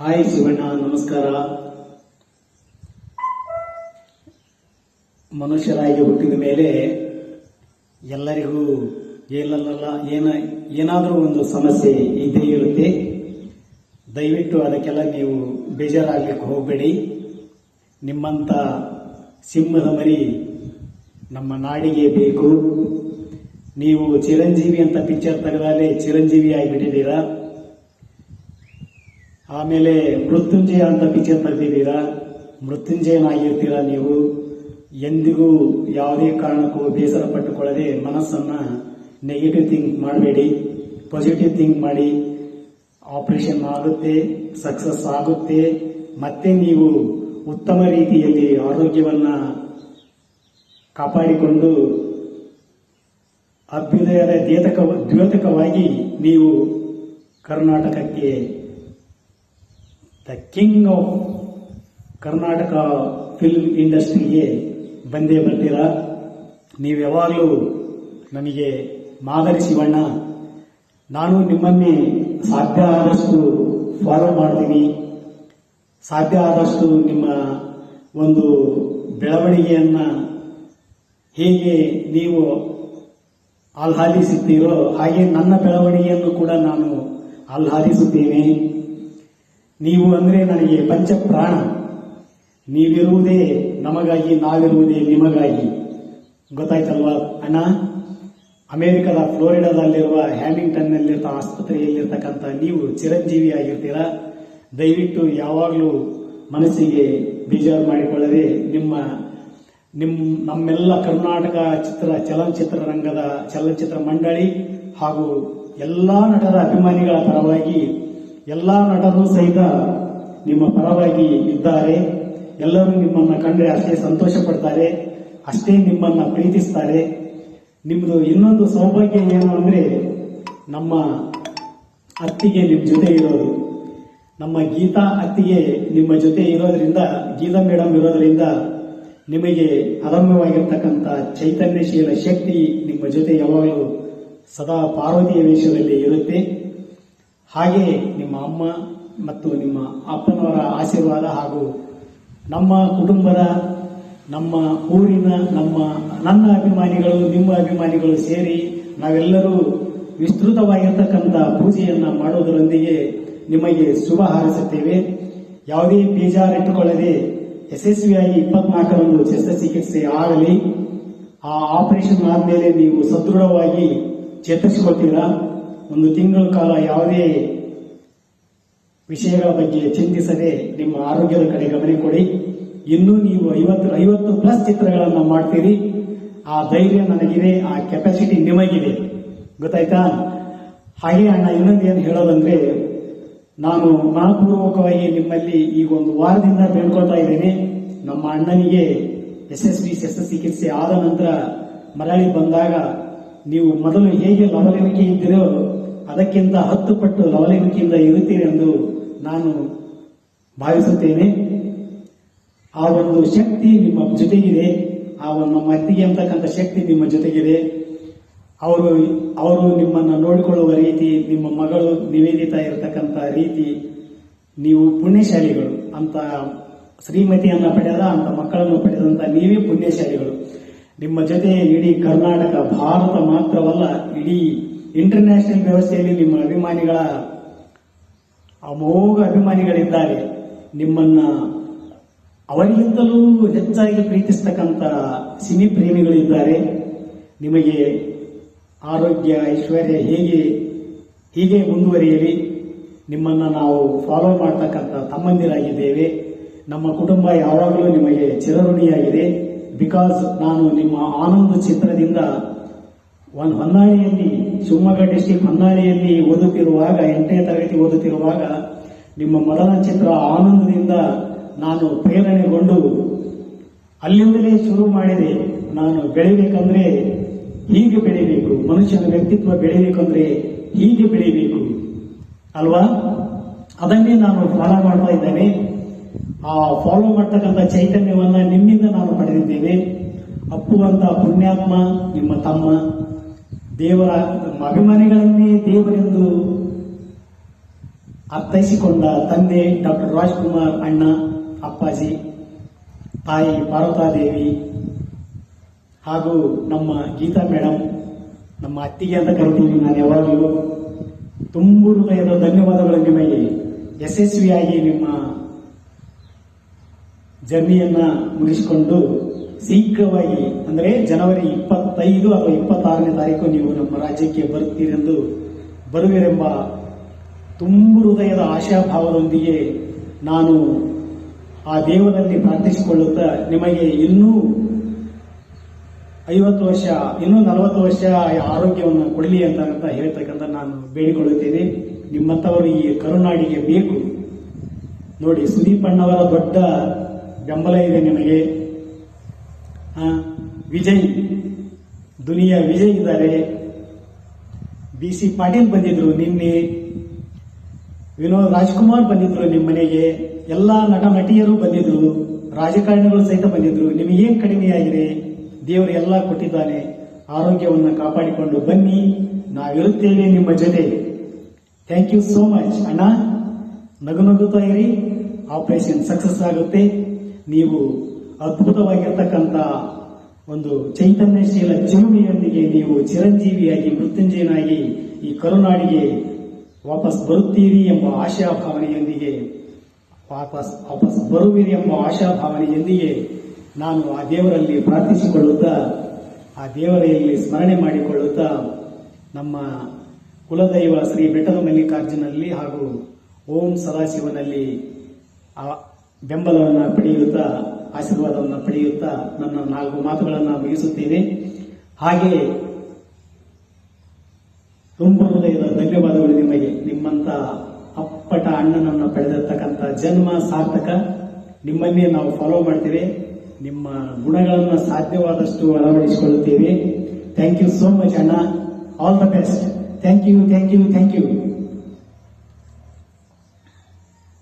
Hi Shivanna ನಮಸ್ಕಾರ. ಮನುಷ್ಯರಾಗಿ ಹುಟ್ಟಿದ ಮೇಲೆ ಎಲ್ಲರಿಗೂ ಏನಲ್ಲ ಏನ, ಏನಾದರೂ ಒಂದು ಸಮಸ್ಯೆ ಇದ್ದೇ ಇರುತ್ತೆ. ದಯವಿಟ್ಟು ಅದಕ್ಕೆಲ್ಲ ನೀವು ಬೇಜಾರಾಗಲಿಕ್ಕೆ ಹೋಗಬೇಡಿ. ನಿಮ್ಮಂಥ ಸಿಂಹದ ಮರಿ ನಮ್ಮ ನಾಡಿಗೆ ಬೇಕು. ನೀವು ಚಿರಂಜೀವಿ ಅಂತ ಪಿಕ್ಚರ್ ತೆಗೆದಾಗಲೇ ಚಿರಂಜೀವಿ ಆಗಿಬಿಟ್ಟಿದ್ದೀರಾ? ಆಮೇಲೆ ಮೃತ್ಯುಂಜಯ ಅಂತ ಪಿಕ್ಚರ್ ತೆಗೆದಿದ್ದೀರಾ ಮೃತ್ಯುಂಜಯನಾಗಿರ್ತೀರಾ ನೀವು? ಎಂದಿಗೂ ಯಾವುದೇ ಕಾರಣಕ್ಕೂ ಬೇಸರ ಪಟ್ಟುಕೊಳ್ಳದೆ ಮನಸ್ಸನ್ನ ನೆಗೆಟಿವ್ ಥಿಂಕ್ ಮಾಡಬೇಡಿ ಪಾಸಿಟಿವ್ ಥಿಂಕ್ ಮಾಡಿ. ಆಪರೇಷನ್ ಆಗುತ್ತೆ ಸಕ್ಸಸ್ ಆಗುತ್ತೆ. ಮತ್ತೆ ನೀವು ಉತ್ತಮ ರೀತಿಯಲ್ಲಿ ಆರೋಗ್ಯವನ್ನ ಕಾಪಾಡಿಕೊಂಡು ಅಭ್ಯುದಯದ ದ್ಯೋತಕ ದ್ಯೋತಕವಾಗಿ ನೀವು ಕರ್ನಾಟಕಕ್ಕೆ the king of Karnataka film ಇಂಡಸ್ಟ್ರಿಗೆ ಬಂದೇ ಬರ್ತೀರಾ? ನೀವು ಯಾವಾಗಲೂ ನನಗೆ ಮಾದರಿ ಶಿವಣ್ಣ. ನಾನು ನಿಮ್ಮನ್ನೇ ಸಾಧ್ಯ ಆದಷ್ಟು ಫಾಲೋ ಮಾಡ್ತೀನಿ. ಸಾಧ್ಯ ಆದಷ್ಟು ನಿಮ್ಮ ಒಂದು ಬೆಳವಣಿಗೆಯನ್ನು ಹೇಗೆ ನೀವು ಆಹ್ಲಾದಿಸುತ್ತೀರೋ ಹಾಗೆ ನನ್ನ ಬೆಳವಣಿಗೆಯನ್ನು ಕೂಡ ನಾನು ಆಹ್ಲಾದಿಸುತ್ತೇನೆ. ನೀವು ಅಂದ್ರೆ ನನಗೆ ಪಂಚಪ್ರಾಣ. ನೀವಿರುವುದೇ ನಮಗಾಗಿ, ನಾವಿರುವುದೇ ನಿಮಗಾಗಿ. ಗೊತ್ತಾಯ್ತಲ್ವಾ ಅಣ್ಣ? ಅಮೆರಿಕದ ಫ್ಲೋರಿಡಾದಲ್ಲಿರುವ ಹ್ಯಾಮಿಂಗ್ಟನ್ನಲ್ಲಿರುವ ಆಸ್ಪತ್ರೆಯಲ್ಲಿರ್ತಕ್ಕಂಥ ನೀವು ಚಿರಂಜೀವಿ ಆಗಿರ್ತೀರಾ ದಯವಿಟ್ಟು ಯಾವಾಗಲೂ ಮನಸ್ಸಿಗೆ ಬೇಜಾರು ಮಾಡಿಕೊಳ್ಳದೆ ನಿಮ್ಮ ನಿಮ್ಮ ನಮ್ಮೆಲ್ಲ ಕರ್ನಾಟಕ ಚಿತ್ರ, ಚಲನಚಿತ್ರ ರಂಗದ ಚಲನಚಿತ್ರ ಮಂಡಳಿ ಹಾಗೂ ಎಲ್ಲಾ ನಟರ ಅಭಿಮಾನಿಗಳ ಪರವಾಗಿ ಎಲ್ಲಾ ನಟರು ಸಹಿತ ನಿಮ್ಮ ಪರವಾಗಿ ಇದ್ದಾರೆ. ಎಲ್ಲರೂ ನಿಮ್ಮನ್ನ ಕಂಡ್ರೆ ಅಷ್ಟೇ ಸಂತೋಷ ಪಡ್ತಾರೆ ಅಷ್ಟೇ ನಿಮ್ಮನ್ನ ಪ್ರೀತಿಸ್ತಾರೆ. ನಿಮ್ಮದು ಇನ್ನೊಂದು ಸೌಭಾಗ್ಯ ಏನು ಅಂದ್ರೆ ನಮ್ಮ ಅತ್ತಿಗೆ ನಿಮ್ಮ ಜೊತೆ ಇರೋದು. ನಮ್ಮ ಗೀತಾ ಅತ್ತಿಗೆ ನಿಮ್ಮ ಜೊತೆ ಇರೋದ್ರಿಂದ, ಗೀತಾ ಮೇಡಮ್ ಇರೋದ್ರಿಂದ ನಿಮಗೆ ಅದಮ್ಯವಾಗಿರ್ತಕ್ಕಂಥ ಚೈತನ್ಯಶೀಲ ಶಕ್ತಿ ನಿಮ್ಮ ಜೊತೆ ಯಾವಾಗಲೂ ಸದಾ ಪಾರ್ವತಿಯ ವೇಷದಲ್ಲಿ ಇರುತ್ತೆ. ಹಾಗೆ ನಿಮ್ಮ ಅಮ್ಮ ಮತ್ತು ನಿಮ್ಮ ಅಪ್ಪನವರ ಆಶೀರ್ವಾದ ಹಾಗೂ ನಮ್ಮ ಕುಟುಂಬದ, ನಮ್ಮ ಊರಿನ, ನಮ್ಮ ನನ್ನ ಅಭಿಮಾನಿಗಳು, ನಿಮ್ಮ ಅಭಿಮಾನಿಗಳು ಸೇರಿ ನಾವೆಲ್ಲರೂ ವಿಸ್ತೃತವಾಗಿರ್ತಕ್ಕಂಥ ಪೂಜೆಯನ್ನು ಮಾಡೋದರೊಂದಿಗೆ ನಿಮಗೆ ಶುಭ ಹಾರಿಸುತ್ತೇವೆ. ಯಾವುದೇ ಬೇಜಾರಿಟ್ಟುಕೊಳ್ಳದೆ ಯಶಸ್ವಿಯಾಗಿ ಇಪ್ಪತ್ನಾಲ್ಕರಂದು ಶಸ್ತ್ರಚಿಕಿತ್ಸೆ ಆಗಲಿ. ಆ ಆಪರೇಷನ್ ಆದಮೇಲೆ ನೀವು ಸದೃಢವಾಗಿ ಚೇತರಿಸಿಕೊಳ್ತೀರಾ ಒಂದು ತಿಂಗಳ ಕಾಲ ಯಾವುದೇ ವಿಷಯಗಳ ಬಗ್ಗೆ ಚಿಂತಿಸದೆ ನಿಮ್ಮ ಆರೋಗ್ಯದ ಕಡೆ ಗಮನ ಕೊಡಿ. ಇನ್ನೂ ನೀವು ಐವತ್ತು ಐವತ್ತು ಪ್ಲಸ್ ಚಿತ್ರಗಳನ್ನು ಮಾಡ್ತೀರಿ. ಆ ಧೈರ್ಯ ನನಗಿದೆ, ಆ ಕೆಪಾಸಿಟಿ ನಿಮಗಿದೆ. ಗೊತ್ತಾಯ್ತಾ? ಹಾಗೆ ಅಣ್ಣ, ಇನ್ನೊಂದು ಏನು ಹೇಳೋದಂದ್ರೆ, ನಾನು ಮನಪೂರ್ವಕವಾಗಿ ನಿಮ್ಮಲ್ಲಿ ಈಗ ಒಂದು ವಾರದಿಂದ ಬೇಡ್ಕೊಳ್ತಾ ಇದ್ದೇನೆ. ನಮ್ಮ ಅಣ್ಣನಿಗೆ ಯಶಸ್ವಿ ಶಸ್ತ್ರಚಿಕಿತ್ಸೆ ಆದ ನಂತರ ಮರಳಿ ಬಂದಾಗ ನೀವು ಮೊದಲು ಹೇಗೆ ಲವಲವಿಕೆ ಇದ್ದೀರೋ ಅದಕ್ಕಿಂತ ಹತ್ತು ಪಟ್ಟು ಲವಲವಿಕೆಯಿಂದ ಇರುತ್ತೀರಿ ಎಂದು ನಾನು ಭಾವಿಸುತ್ತೇನೆ. ಆ ಒಂದು ಶಕ್ತಿ ನಿಮ್ಮ ಜೊತೆಗಿದೆ. ಆ ಒಂದು ನಮ್ಮ ಅತ್ತಿಗೆ ಅಂತಕ್ಕಂಥ ಶಕ್ತಿ ನಿಮ್ಮ ಜೊತೆಗಿದೆ. ಅವರು ಅವರು ನಿಮ್ಮನ್ನ ನೋಡಿಕೊಳ್ಳುವ ರೀತಿ, ನಿಮ್ಮ ಮಗಳು ನಿವೇದಿತಾ ಇರತಕ್ಕಂಥ ರೀತಿ, ನೀವು ಪುಣ್ಯಶಾಲಿಗಳು ಅಂತ ಶ್ರೀಮತಿಯನ್ನ ಪಡೆದ ಅಂತ ಮಕ್ಕಳನ್ನು ಪಡೆದಂತ ನೀವೇ ಪುಣ್ಯಶಾಲಿಗಳು. ನಿಮ್ಮ ಜೊತೆ ಇಡೀ ಕರ್ನಾಟಕ, ಭಾರತ ಮಾತ್ರವಲ್ಲ, ಇಡೀ ಇಂಟರ್ನ್ಯಾಷನಲ್ ವ್ಯವಸ್ಥೆಯಲ್ಲಿ ನಿಮ್ಮ ಅಭಿಮಾನಿಗಳ ಅಮೋಘ ಅಭಿಮಾನಿಗಳಿದ್ದಾರೆ. ನಿಮ್ಮನ್ನ ಅವರಿಗಿಂತಲೂ ಹೆಚ್ಚಾಗಿ ಪ್ರೀತಿಸ್ತಕ್ಕಂಥ ಸಿನಿ ಪ್ರೇಮಿಗಳಿದ್ದಾರೆ. ನಿಮಗೆ ಆರೋಗ್ಯ, ಐಶ್ವರ್ಯ ಹೇಗೆ, ಹೀಗೆ ಮುಂದುವರಿಯಲಿ. ನಿಮ್ಮನ್ನ ನಾವು ಫಾಲೋ ಮಾಡ್ತಕ್ಕಂಥ ತಮ್ಮಂದಿರಾಗಿದ್ದೇವೆ. ನಮ್ಮ ಕುಟುಂಬ ಯಾವಾಗಲೂ ನಿಮಗೆ ಚಿರಋಣಿಯಾಗಿದೆ. ಬಿಕಾಸ್ ನಾನು ನಿಮ್ಮ ಆನಂದ ಚಿತ್ರದಿಂದ ಒಂದು ಹೊನ್ನಾಳಿಯಲ್ಲಿ ಶಿವಮೊಗ್ಗ ಡಿಸ್ಟಿಕ್ ಹೊನ್ನಾಳಿಯಲ್ಲಿ ಓದುತ್ತಿರುವಾಗ, ಎಂಟನೇ ತರಗತಿ ಓದುತ್ತಿರುವಾಗ, ನಿಮ್ಮ ಮೊದಲ ಚಿತ್ರ ಆನಂದದಿಂದ ನಾನು ಪ್ರೇರಣೆಗೊಂಡು ಅಲ್ಲಿಂದಲೇ ಶುರು ಮಾಡಿದೆ. ನಾನು ಬೆಳಿಬೇಕಂದ್ರೆ ಹೀಗೆ ಬೆಳಿಬೇಕು. ಮನುಷ್ಯನ ವ್ಯಕ್ತಿತ್ವ ಬೆಳಿಬೇಕಂದ್ರೆ ಹೀಗೆ ಬೆಳಿಬೇಕು. ಅಲ್ವಾ? ಅದನ್ನೇ ನಾನು ಫಾಲೋ ಮಾಡ್ತಾ ಇದ್ದೇನೆ. ಆ ಫಾಲೋ ಮಾಡ್ತಕ್ಕಂಥ ಚೈತನ್ಯವನ್ನ ನಿಮ್ಮಿಂದ ನಾನು ಪಡೆದಿದ್ದೇನೆ. ಅಪ್ಪುವಂತ ಪುಣ್ಯಾತ್ಮ, ನಿಮ್ಮ ತಮ್ಮ ದೇವರ ಅಭಿಮಾನಿಗಳನ್ನೇ ದೇವರೆಂದು ಅರ್ಥೈಸಿಕೊಂಡ ತಂದೆ ಡಾಕ್ಟರ್ ರಾಜ್ಕುಮಾರ್ ಅಣ್ಣ, ಅಪ್ಪಾಜಿ, ತಾಯಿ ಪಾರ್ವತಾದೇವಿ ಹಾಗೂ ನಮ್ಮ ಗೀತಾ ಮೇಡಮ್ ನಮ್ಮ ಅತ್ತಿಗೆ ಅಂತ ಕರಿತೀವಿ ನಾನು ಯಾವಾಗಲೂ. ತುಂಬು ಹೃದಯದ ಧನ್ಯವಾದಗಳು ನಿಮಗೆ. ಯಶಸ್ವಿಯಾಗಿ ನಿಮ್ಮ ಜರ್ನಿಯನ್ನ ಮುಗಿಸಿಕೊಂಡು ಶೀಘ್ರವಾಗಿ, ಅಂದರೆ ಜನವರಿ ಇಪ್ಪತ್ತೈದು ಅಥವಾ ಇಪ್ಪತ್ತಾರನೇ ತಾರೀಕು ನೀವು ನಮ್ಮ ರಾಜ್ಯಕ್ಕೆ ಬರುತ್ತೀರೆಂದು ಬರುವಿರೆಂಬ ತುಂಬು ಹೃದಯದ ಆಶಾಭಾವದೊಂದಿಗೆ ನಾನು ಆ ದೇವರಲ್ಲಿ ಪ್ರಾರ್ಥಿಸಿಕೊಳ್ಳುತ್ತಾ ನಿಮಗೆ ಇನ್ನೂ ಐವತ್ತು ವರ್ಷ, ಇನ್ನೂ ನಲವತ್ತು ವರ್ಷ ಆರೋಗ್ಯವನ್ನು ಕೊಡಲಿ ಅಂತ ಅಂತ ಹೇಳ್ತಕ್ಕಂಥ ನಾನು ಬೇಡಿಕೊಳ್ಳುತ್ತೇನೆ. ನಿಮ್ಮಂಥವರು ಈ ಕರುನಾಡಿಗೆ ಬೇಕು. ನೋಡಿ, ಸುದೀಪ್ ಅಣ್ಣವರ ದೊಡ್ಡ ಬೆಂಬಲ ಇದೆ ನಿಮಗೆ. ವಿಜಯ್, ದುನಿಯಾ ವಿಜಯ್ ಇದ್ದಾರೆ. ಬಿ ಸಿ ಪಾಟೀಲ್ ಬಂದಿದ್ರು ನಿನ್ನೆ. ವಿನೋದ್ ರಾಜ್ಕುಮಾರ್ ಬಂದಿದ್ರು ನಿಮ್ಮ ಮನೆಗೆ. ಎಲ್ಲಾ ನಟ ನಟಿಯರು ಬಂದಿದ್ರು. ರಾಜಕಾರಣಿಗಳು ಸಹಿತ ಬಂದಿದ್ರು. ನಿಮಗೇನ್ ಕಡಿಮೆಯಾಗಿದೆ ದೇವರು ಎಲ್ಲ ಕೊಟ್ಟಿದ್ದಾನೆ. ಆರೋಗ್ಯವನ್ನು ಕಾಪಾಡಿಕೊಂಡು ಬನ್ನಿ. ನಾವಿರುತ್ತೇವೆ ನಿಮ್ಮ ಜೊತೆ. ಥ್ಯಾಂಕ್ ಯು ಸೋ ಮಚ್ ಅಣ್ಣ, ನಗು ನಗುತ್ತಾ ಇರಿ ಆಪರೇಷನ್ ಸಕ್ಸಸ್ ಆಗುತ್ತೆ. ನೀವು ಅದ್ಭುತವಾಗಿರ್ತಕ್ಕಂಥ ಒಂದು ಚೈತನ್ಯಶೀಲ ಚಿಲುಮೆಯೊಂದಿಗೆ ನೀವು ಚಿರಂಜೀವಿಯಾಗಿ, ಮೃತ್ಯುಂಜಯನಾಗಿ ಈ ಕರುನಾಡಿಗೆ ವಾಪಸ್ ಬರುತ್ತೀರಿ ಎಂಬ ಆಶಾಭಾವನೆಯೊಂದಿಗೆ, ವಾಪಸ್ ವಾಪಸ್ ಬರುವಿರಿ ಎಂಬ ಆಶಾಭಾವನೆಯೊಂದಿಗೆ ನಾನು ಆ ದೇವರಲ್ಲಿ ಪ್ರಾರ್ಥಿಸಿಕೊಳ್ಳುತ್ತಾ, ಆ ದೇವರಲ್ಲಿ ಸ್ಮರಣೆ ಮಾಡಿಕೊಳ್ಳುತ್ತಾ ನಮ್ಮ ಕುಲದೈವ ಶ್ರೀ ಬೆಟ್ಟದ ಮಲ್ಲಿಕಾರ್ಜುನಲ್ಲಿ ಹಾಗೂ ಓಂ ಸದಾಶಿವನಲ್ಲಿ ಬೆಂಬಲವನ್ನು ಪಡೆಯುತ್ತಾ, ಆಶೀರ್ವಾದವನ್ನು ಪಡೆಯುತ್ತಾ ನನ್ನ ನಾಲ್ಕು ಮಾತುಗಳನ್ನು ಮುಗಿಸುತ್ತೇನೆ. ಹಾಗೆ ತುಂಬ ಹೃದಯದ ಧನ್ಯವಾದಗಳು ನಿಮಗೆ. ನಿಮ್ಮಂತ ಅಪ್ಪಟ ಅಣ್ಣನನ್ನು ಪಡೆದಿರ್ತಕ್ಕಂಥ ಜನ್ಮ ಸಾರ್ಥಕ. ನಿಮ್ಮನ್ನೇ ನಾವು ಫಾಲೋ ಮಾಡ್ತೇವೆ. ನಿಮ್ಮ ಗುಣಗಳನ್ನು ಸಾಧ್ಯವಾದಷ್ಟು ಅಳವಡಿಸಿಕೊಳ್ಳುತ್ತೇವೆ. ಥ್ಯಾಂಕ್ ಯು ಸೋ ಮಚ್ ಅಣ್ಣ. All the best thank you thank you thank you